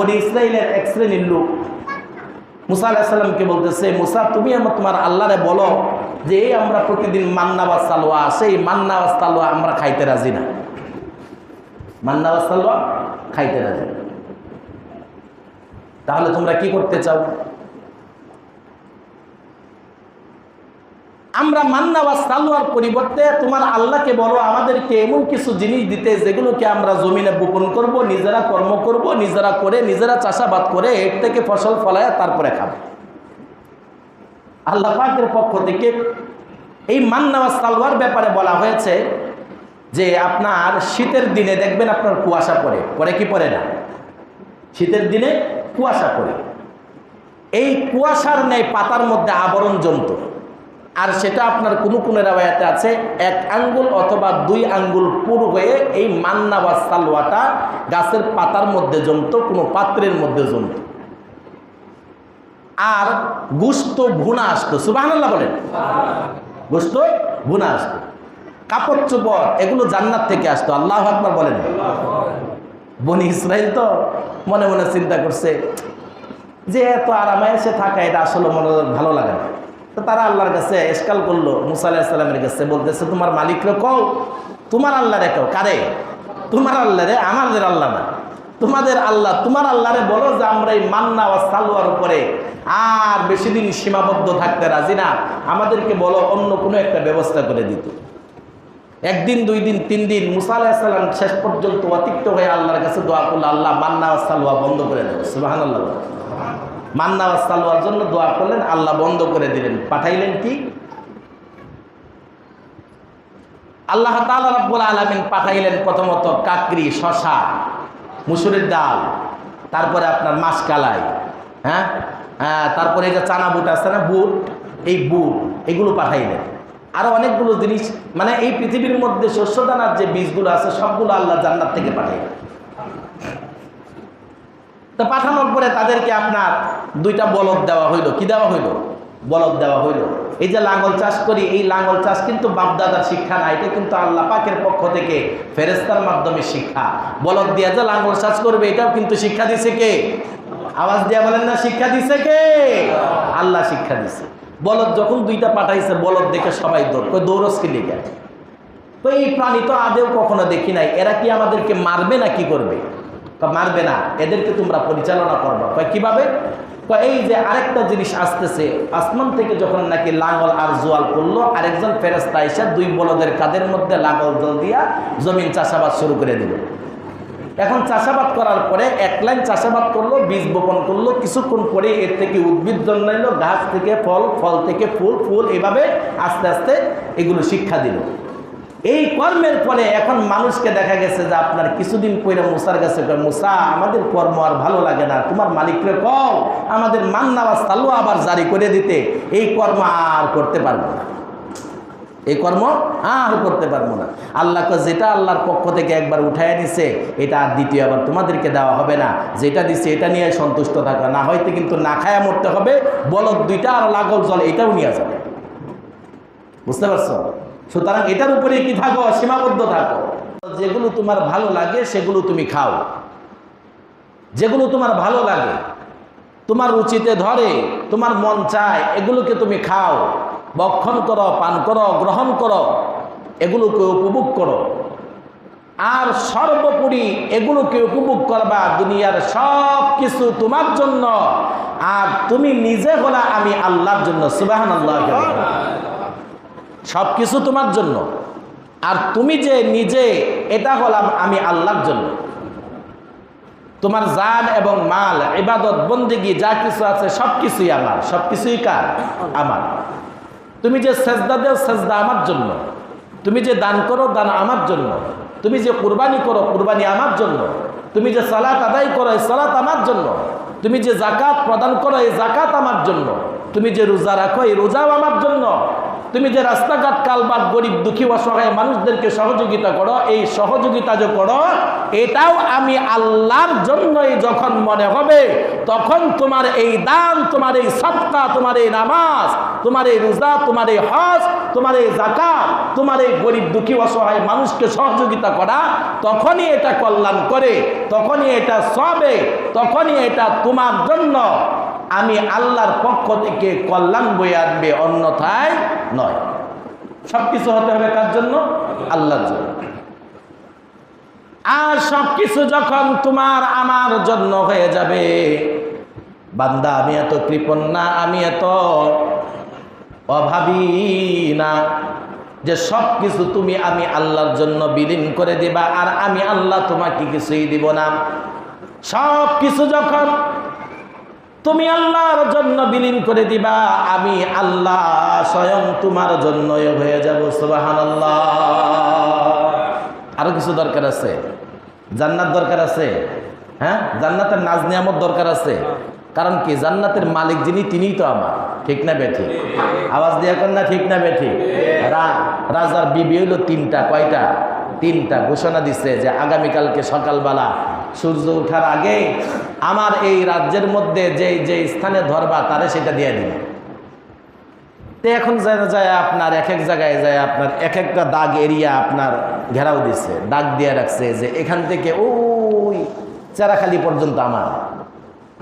বনি ইসরায়েলের এক শ্রেণির লোক। মুসা আলাহিসাল্লামকে বলতেছে, মুসা, তুমি আমার তোমার আল্লাহরে বলো যে, এই আমরা প্রতিদিন মান্নাবাস সালোয়া, সেই মান্নাবাস সালোয়া আমরা খাইতে রাজি না। মান্নাবাস সালোয়া খাইতে রাজি তাহলে তোমরা কি করতে চাও? আমরা মান্নাবাজ সালোয়ার পরিবর্তে তোমার আল্লাহকে বলো, আমাদেরকে এমন কিছু জিনিস দিতে যেগুলোকে আমরা জমিনে বপন করব, নিজেরা কর্ম করব, নিজেরা করে, নিজেরা চাষাবাদ করে এর থেকে ফসল ফলায় তারপরে খাব। আল্লাহ পাকের পক্ষ থেকে এই মান্নাবাজ সালোয়ার ব্যাপারে বলা হয়েছে যে আপনার শীতের দিনে দেখবেন আপনার কুয়াশা পড়ে। পরে কি পড়ে না? শীতের দিনে কুয়াশা পড়ে। এই কুয়াশার ন্যায় পাতার মধ্যে আবরণ জমতো। আর সেটা আপনার কোনো কোনো রেওয়ায়তে আছে, এক আঙ্গুল অথবা দুই আঙ্গুল পুর হয়ে এই মান্না বা সালোয়াটা গাছের পাতার মধ্যে জমতো, কোনো পাত্রের মধ্যে জমতো। আর গুস্ত ভুনা আসতো সুবাহ বলেন। গুস্ত ভুনা আসতো। কাপড় চোপড়, এগুলো জান্নাত থেকে আসতো, আল্লাহ আকবার বলেন। বনি ইসরায়েল তো মনে মনে চিন্তা করছে, যে এত আরামে এসে থাকা, এটা আসলে মনে ভালো লাগে না। তো তারা আল্লাহর কাছে এসকাল করল, মুসা আলাহিসাল্লামের কাছে বলতেছে, তোমার মালিকরে কও, তোমার আল্লাহ রে কও, কারে? তোমার আল্লাহ রে আমাদের আল্লাহ না। তোমাদের আল্লাহ, তোমার আল্লাহরে বলো যে আমরা এই মান্না ও সালোয়ার উপরে আর বেশি দিন সীমাবদ্ধ থাকতে রাজি না। আমাদেরকে বলো অন্য কোনো একটা ব্যবস্থা করে দিত। একদিন, দুই দিন, তিন দিন মুসা আলাহিসাল্লাম শেষ পর্যন্ত অতিক্ত হয়ে আল্লাহর কাছে দোয়া করল, আল্লাহ মান্না সালোয়া বন্ধ করে দেবো। সুবাহান আল্লাহ মান্না সালোয়ার জন্য দোয়া করলেন, আল্লাহ বন্ধ করে দিলেন। পাঠাইলেন কি? আল্লাহ তালা রব্বুল আলমিন পাঠাইলেন প্রথমত কাকরি শশা মুসুরের ডাল, তারপরে আপনার মাসকালাই হ্যাঁ? তারপরে এই যে চানা বুট আছে না, বুট, এই বুট, এগুলো পাঠাইলেন। আরও অনেকগুলো জিনিস মানে এই পৃথিবীর মধ্যে শস্যদানার যে বীজগুলো আছে, সবগুলো আল্লাহ জান্নাত থেকে পাঠাইলেন তো পাঠানোর পরে তাদেরকে আপনার দুইটা বলদ দেওয়া হইল। কি দেওয়া হইল? বলদ দেওয়া হইল। এই যে লাঙ্গল চাষ করি, এই লাঙ্গল চাষ কিন্তু বাপদাদার শিক্ষা না, এটা কিন্তু আল্লাহ পাকের পক্ষ থেকে ফেরেস্তার মাধ্যমে শিক্ষা। বলদ দিয়া যে লাঙ্গল চাষ করবে, এটাও কিন্তু শিক্ষা দিছে কে? আওয়াজ দিয়া বলেন না, শিক্ষা দিছে কে? আল্লাহ শিক্ষা দিছে। বলদ যখন দুইটা পাঠাইছে, বলদ দেখে সবাই দৌড় কই দৌড়সকে লিখে তো এই প্রাণী তো আদেও কখনো দেখি নাই, এরা কি আমাদেরকে মারবে না কি করবে? মারবে না, এদেরকে তোমরা পরিচালনা করব। কয়, কীভাবে? এই যে আরেকটা জিনিস আসতেছে, আসমান থেকে যখন নাকি লাঙ্গল আর জোয়াল করল আরেকজন ফেরেস্তা এসে দুই বলদের কাদের মধ্যে লাঙ্গল জল দিয়া জমিন চাষাবাদ শুরু করে দিল। এখন চাষাবাদ করার পরে এক লাইন চাষাবাদ করল, বীজ বপন করল, কিছুক্ষণ পরে এর থেকে উদ্ভিদ জন্মাইলো, গাছ থেকে ফল ফল থেকে ফুল ফুল এভাবে আস্তে আস্তে এগুলো শিক্ষা দিল। এই কর্মের ফলে এখন মানুষকে দেখা গেছে যে আপনার কিছুদিন পরে মুসার কাছে মুসা, আমাদের কর্ম আর ভালো লাগে না, তোমার মালিকরে কও, আমাদের মান্নাবাজ তালু আবার জারি করে দিতে, এই কর্ম আর করতে পারব না। এই কর্ম আর করতে পারব না। আল্লাহকে যেটা আল্লাহর পক্ষ থেকে একবার উঠায় নিছে এটা আর দ্বিতীয় আবার তোমাদেরকে দেওয়া হবে না। যেটা দিচ্ছে এটা নিয়ে সন্তুষ্ট থাকবে না হয়তো কিন্তু না খায়া মরতে হবে, বলদ দুইটা আর লাগল জল, এটাও নিয়ে যাবে। বুঝতে পারছ? সুতরাং এটার উপরে কি থাকো? সীমাবদ্ধ থাকো। যেগুলো তোমার ভালো লাগে, সেগুলো তুমি খাও। যেগুলো তোমার ভালো লাগে, তোমার রুচিতে ধরে, তোমার মন চায়, এগুলোকে তুমি খাও। বক্ষণ করো, পান করো, গ্রহণ করো, এগুলোকে উপভোগ করো। আর সর্বোপরি এগুলোকে উপভোগ করবা দুনিয়ার সব কিছু তোমার জন্য। আর তুমি নিজে হলা আমি আল্লাহর জন্য সুবাহান আল্লাহ সব কিছু তোমার জন্য। আর তুমি যে নিজে এটা হলাম আমি আল্লাহর জন্য। তোমার জান এবং মাল, ইবাদত, বন্দিগি, যা কিছু আছে সব কিছুই আমার সব কিছুই কার? আমার। তুমি যে সেজদা দেও, সেজদা আমার জন্য। তুমি যে দান করো, দান আমার জন্য। তুমি যে কুরবানি করো, কুরবানি আমার জন্য। তুমি যে সালাত আদায় করো, এই সালাত আমার জন্য। তুমি যে জাকাত প্রদান করো, এই জাকাত আমার জন্য। তুমি যে রোজা রাখো, এই রোজাও আমার জন্য। তুমি যে রাস্তাঘাট কালবাট গরিব দুঃখী অসহায় মানুষদেরকে সহযোগিতা করো, এই সহযোগিতা যে করো, এটাও আমি আল্লাহর জন্যই যখন মনে হবে, তখন তোমার এই দান, তোমার এই সৎকা, তোমার এই নামাজ, তোমার এই রোজা, তোমার এই হজ, তোমার এই জাকাত তোমার এই গরিব দুঃখী অসহায় মানুষকে সহযোগিতা করা, তখনই এটা কল্যাণ করে, তখনই এটা সবে, তখনই এটা তোমার জন্য। আমি আল্লাহর পক্ষ থেকে কল্যাণ বয়ে আনবে, অন্যথায় নয়। সব কিছু হতে হবে কার জন্য? আল্লাহর জন্য। আর সব কিছু যখন তোমার আমার জন্য হয়ে যাবে, বান্দা, আমি এত কৃপণ না, আমি এত অভাবী না যে সব কিছু তুমি আমি আল্লাহর জন্য বিলীন করে দিবা, আর আমি আল্লাহ তোমাকে কিছুই দিব না। সব কিছু যখন তুমি আল্লাহর জন্য বিলীন করে দিবা, আমি আল্লাহ স্বয়ং তোমার জন্যই হয়ে যাব সুবাহান আরও কিছু দরকার আছে? জান্নাত দরকার আছে? হ্যাঁ? জান্নাতের নাজ নিয়ামত দরকার আছে? কারণ কি? জান্নাতের মালিক যিনি, তিনিই তো আমার। ঠিক না বেঠি আওয়াজ দিয়ে কর না ঠিক না বেঠি রাজার বিবি হইল তিনটা, কয়টা? তিনটা। ঘোষণা দিচ্ছে যে আগামীকালকে সকালবেলা সূর্য ওঠার আগে আমার এই রাজ্যের মধ্যে যে যে স্থানে ধরবা, তারে সেটা দিয়ে দিবে। এখন যায় আপনার এক এক জায়গায় যায় আপনার এক একটা দাগ এরিয়া আপনার ঘেরাও দিচ্ছে দাগ দিয়ে রাখছে যে এখান থেকে ওই চেরাখালি পর্যন্ত আমার।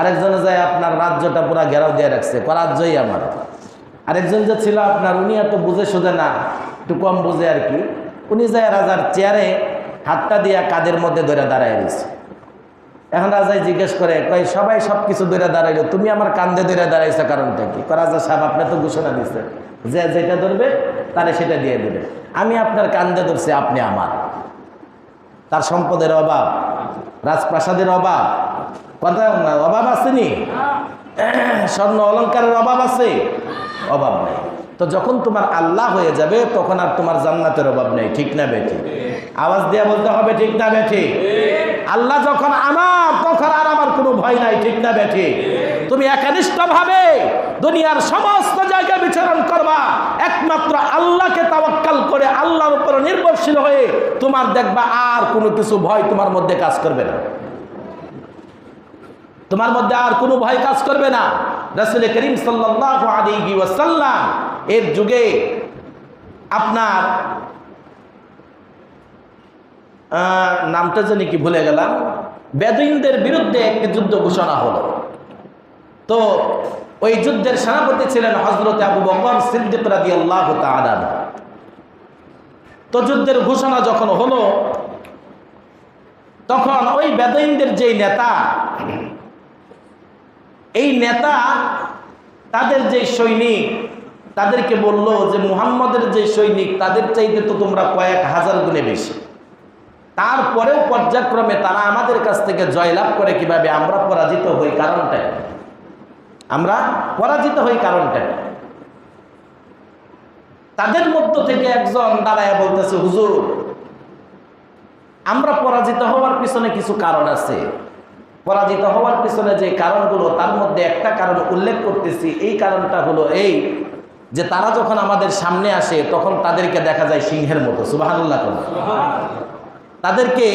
আরেকজনে যায় আপনার রাজ্যটা পুরা ঘেরাও দিয়ে রাখছে রাজ্যই আমার। আরেকজন যে ছিল আপনার, উনি এত বুঝে সোজে না, একটু কম বুঝে আর কি। উনি যায় রাজার চেয়ারে হাতটা দিয়া কাদের মধ্যে ধরে দাঁড়ায় রয়েছে। এখন রাজাই জিজ্ঞেস করে কই সবাই সব কিছু ধরে দাঁড়াইলো তুমি আমার কান্দে ধরে দাঁড়াইছো কারণটা কি? কয়, রাজা সাহেব আপনি তো ঘোষণা দিচ্ছে যে যেটা ধরবে তারে সেটা দিয়ে দেবে। আমি আপনার কান্দে ধরছি আপনি আমার। তার সম্পদের অভাব রাজপ্রাসাদের অভাব কথা অভাব আসেনি স্বর্ণ অলংকারের অভাব আছে? অভাব নেই। তো যখন তোমার আল্লাহ হয়ে যাবে তখন আর তোমার জান্নাতের অভাব নেই ঠিক না বেঠি? আওয়াজ দিয়ে বলতে হবে ঠিক না বেঠি? আল্লাহ যখন আমার তখন আর আমার কোনো ভয় নাই, ঠিক না বেঠি? তুমি একনিষ্ঠ ভাবে দুনিয়ার সমস্ত জায়গায় বিচরণ করবা। একমাত্র আল্লাহকে তাওয়াক্কাল করে আল্লাহর উপর নির্ভরশীল হয়ে তোমার দেখবা আর কোনো কিছু ভয় তোমার মধ্যে কাজ করবে না। তোমার মধ্যে আর কোনো ভয় কাজ করবে না। রসুল করিম সাল্লাল্লাহু আলাইহি ওয়াসাল্লাম এর যুগে আপনার নামটা জানি কি ভুলে গেলাম। বেদুইনদের বিরুদ্ধে একটি যুদ্ধ ঘোষণা হলো। তো ওই যুদ্ধের সেনাপতি ছিলেন হজরত আবু বকর সিদ্দিক রাদিয়াল্লাহু তাআলা তো যুদ্ধের ঘোষণা যখন হলো, তখন ওই বেদইনদের যেই নেতা, এই নেতা তাদের যে সৈনিক, তাদেরকে বলল যে মুহাম্মদের যে সৈনিক, তাদের চাইতে তো তোমরা কয়েক হাজার গুণে বেশি। তারপরেও পর্যায়ক্রমে তারা আমাদের কাছ থেকে জয়লাভ করে কীভাবে আমরা পরাজিত হই কারণটা আমরা পরাজিত হই কারণটা তাদের মধ্য থেকে একজন দাঁড়ায় বলতেছে, হুজুর, আমরা পরাজিত হওয়ার পিছনে কিছু কারণ আছে। পরাজিত হওয়ার পিছনে যে কারণগুলো, তার মধ্যে একটা কারণ উল্লেখ করতেছি। এই কারণটা হলো এই যে তারা যখন আমাদের সামনে আসে, তখন তাদেরকে দেখা যায় সিংহের মতো। সুবাহান্লাহ তাদেরকে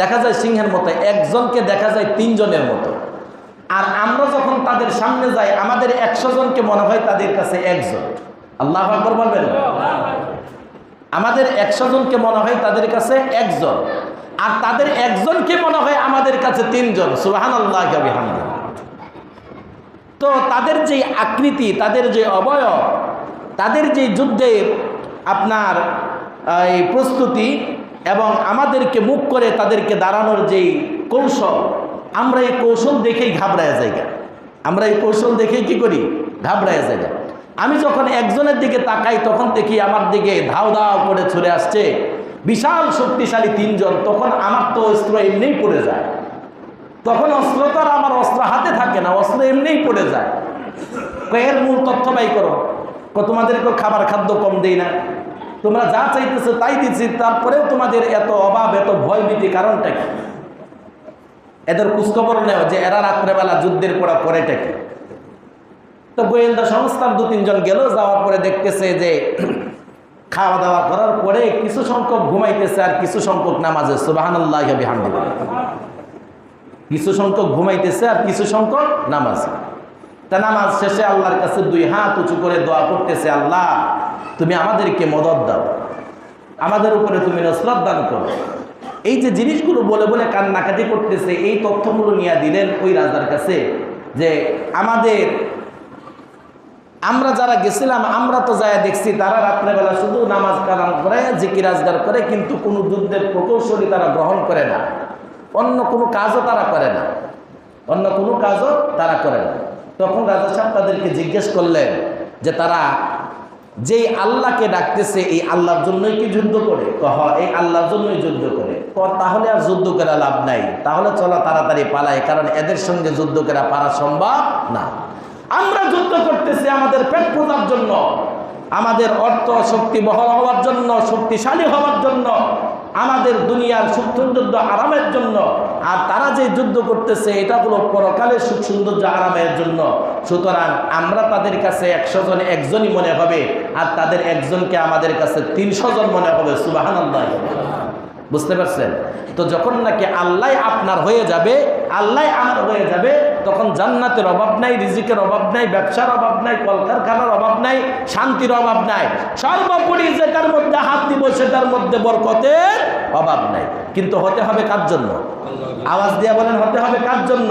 দেখা যায় সিংহের মতো, একজনকে দেখা যায় তিনজনের মতো। আর আমরা যখন তাদের সামনে যাই, আমাদের একশো জনকে মনে হয় তাদের কাছে একজন। আল্লাহ আকবর বলবেন আমাদের একশো জনকে মনে হয় তাদের কাছে একজন। আর তাদের একজনকে মনে হয় আমাদের কাছে তিনজন। সুবাহান আল্লাহ তো তাদের যে আকৃতি, তাদের যে অবয়ব, তাদের যে যুদ্ধের আপনার এই প্রস্তুতি এবং আমাদেরকে মুখ করে তাদেরকে দাঁড়ানোর যেই কৌশল, আমরা এই কৌশল দেখেই ঘাবড়ায় জায়গা। আমরা এই কৌশল দেখেই কি করি? ঘাবড়ায় জায়গা। আমি যখন একজনের দিকে তাকাই, তখন দেখি আমার দিকে ধাও ধাও করে ছুড়ে আসছে বিশাল শক্তিশালী তিনজন। তখন আমার তো অস্ত্র এমনিই পড়ে যায়। তখন অস্ত্র তো আমার অস্ত্র হাতে থাকে না, অস্ত্র এমনিই পড়ে যায়। এর মূল তথ্য বাই করো। তোমাদেরকে খাবার খাদ্য কম দেই না। তোমরা যা চাইতেছো তাই দিচ্ছি তারপরেও তোমাদের এত অভাব, এত ভয় ভীতি, কারণটা কি? এদের খোঁজখবর নেও যে এরা রাত্রেবেলা যুদ্ধের পড়া করেটা কি? তো গোয়েন্দা সংস্থার দু তিনজন গেল, যাওয়ার পরে দেখতেছে যে খাওয়া দাওয়া করার পরে কিছু সংখ্যক ঘুমাইতেছে আর কিছু সংখ্যক নামাজে সুবাহান্লাহ কিছু সংখ্যক ঘুমাইতেছে আর কিছু সংখ্যক নামাজ। তা নামাজ শেষে আল্লাহর কাছে দুই হাত উঁচু করে দোয়া করতেছে, আল্লাহ তুমি আমাদেরকে মদত দাও। আমাদের উপরে তুমি নসরত দান করো। এই যে জিনিসগুলো বলে বলে কান্নাকাটি করতেছে, এই তথ্যগুলো নিয়ে দিলেন ওই রাজার কাছে যে আমাদের, আমরা যারা গেছিলাম, আমরা তো যায় দেখছি, তারা রাত্রেবেলা শুধু নামাজ কালাম করে, জিকির আজগার করে, কিন্তু কোনো যুদ্ধের প্রকৌশলী তারা গ্রহণ করে না। অন্য কোনো কাজও তারা করে না। অন্য কোনো কাজও তারা করে না। তখন রাজা সাহেব তাদেরকে জিজ্ঞেস করলেন যে তারা যেই আল্লাহকে ডাকতেছে, এই আল্লাহর জন্যই কি যুদ্ধ করে? কহ, এই আল্লাহর জন্যই যুদ্ধ করে। ক তাহলে আর যুদ্ধ করা লাভ নাই। তাহলে চলো তাড়াতাড়ি পালায় কারণ এদের সঙ্গে যুদ্ধ করা পারা সম্ভব না। আমরা যুদ্ধ করতেছি আমাদের পেট পূজার জন্য, আমাদের অর্থ শক্তি বহল হওয়ার জন্য, শক্তিশালী হওয়ার জন্য, আমাদের দুনিয়ার সুখ সৌন্দর্য আরামের জন্য, আর তারা যে যুদ্ধ করতেছে, এটা হলো পরকালের সুখ সৌন্দর্য আরামের জন্য। সুতরাং আমরা তাদের কাছে একশো জন, একজনই মনে হবে, আর তাদের একজনকে আমাদের কাছে তিনশো জন মনে হবে সুবাহান বুঝতে পারছেন? তো যখন নাকি আল্লাহ আপনার হয়ে যাবে, আল্লাহ আমার হয়ে যাবে তখন জান্নাতের অভাব নাই, রিজিকের অভাব নাই, ব্যবসার অভাব নাই, কলকারখানার অভাব নাই, শান্তির অভাব নাই। সর্বোপরি যেটার মধ্যে হাত দিব, সেটার মধ্যে বরকতের অভাব নাই। কিন্তু হতে হবে কার জন্য? আওয়াজ দিয়ে বলেন, হতে হবে কার জন্য?